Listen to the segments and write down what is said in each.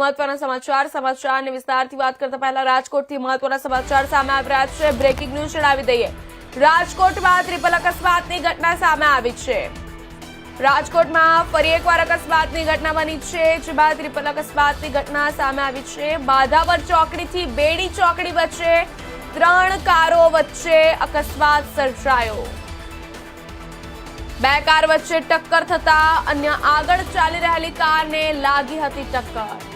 મહત્વના સમાચાર, સમાચારની વિસ્તારથી વાત કરતા પહેલા રાજકોટથી મહત્વના સમાચાર સામે આવી છે. બ્રેકિંગ ન્યૂઝ જણાવી દઈએ. રાજકોટમાં ત્રિપલ અકસ્માતની ઘટના સામે આવી છે. રાજકોટમાં ફરી એકવાર અકસ્માતની ઘટના બની છે, જેમાં ત્રિપલ અકસ્માતની ઘટના સામે આવી છે. બાધાવર ચોકડીથી બેડી ચોકડી વચ્ચે ત્રણ કારો વચ્ચે અકસ્માત સર્જાયો. બે કાર વચ્ચે ટક્કર થતા અન્ય આગળ ચાલી રહેલી કારને લાગી હતી ટક્કર.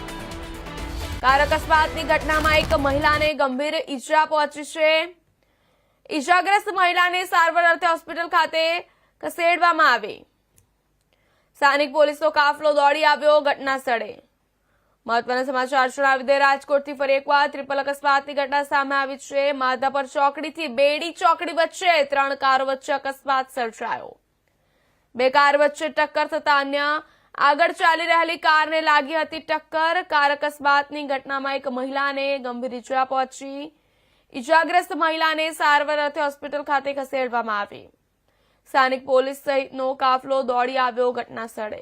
કાર અકસ્માતની ઘટનામાં એક મહિલાને ગંભીર ઈજા પહોંચી છે. ઈજાગ્રસ્ત મહિલાને સારવાર અર્થે હોસ્પિટલ ખાતે ખસેડવામાં આવી. સ્થાનિક પોલીસનો કાફલો દોડી આવ્યો ઘટના સ્થળે. મહત્વના સમાચાર જણાવી દે, રાજકોટથી ફરી એકવાર ત્રિપલ અકસ્માતની ઘટના સામે આવી છે. માધાપર ચોકડીથી બેડી ચોકડી વચ્ચે ત્રણ કારો વચ્ચે અકસ્માત સર્જાયો. બે કાર વચ્ચે ટક્કર થતા અન્ય આગળ ચાલી રહેલી કારને લાગી હતી ટક્કર. કાર અકસ્માતની ઘટનામાં એક મહિલાને ગંભીર ઈજા પહોંચી. ઈજાગ્રસ્ત મહિલાને સારવાર અર્થે હોસ્પિટલ ખાતે ખસેડવામાં આવી. સ્થાનિક પોલીસ સહિતનો કાફલો દોડી આવ્યો ઘટના સ્થળે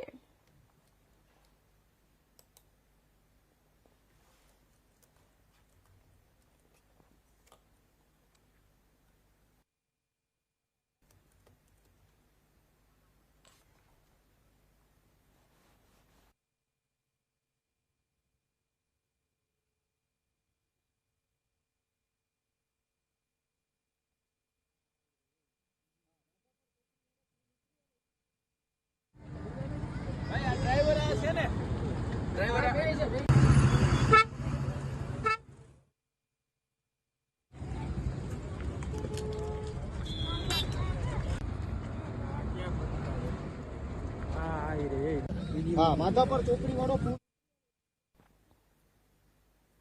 હા માધાપર ચોકડી વાળો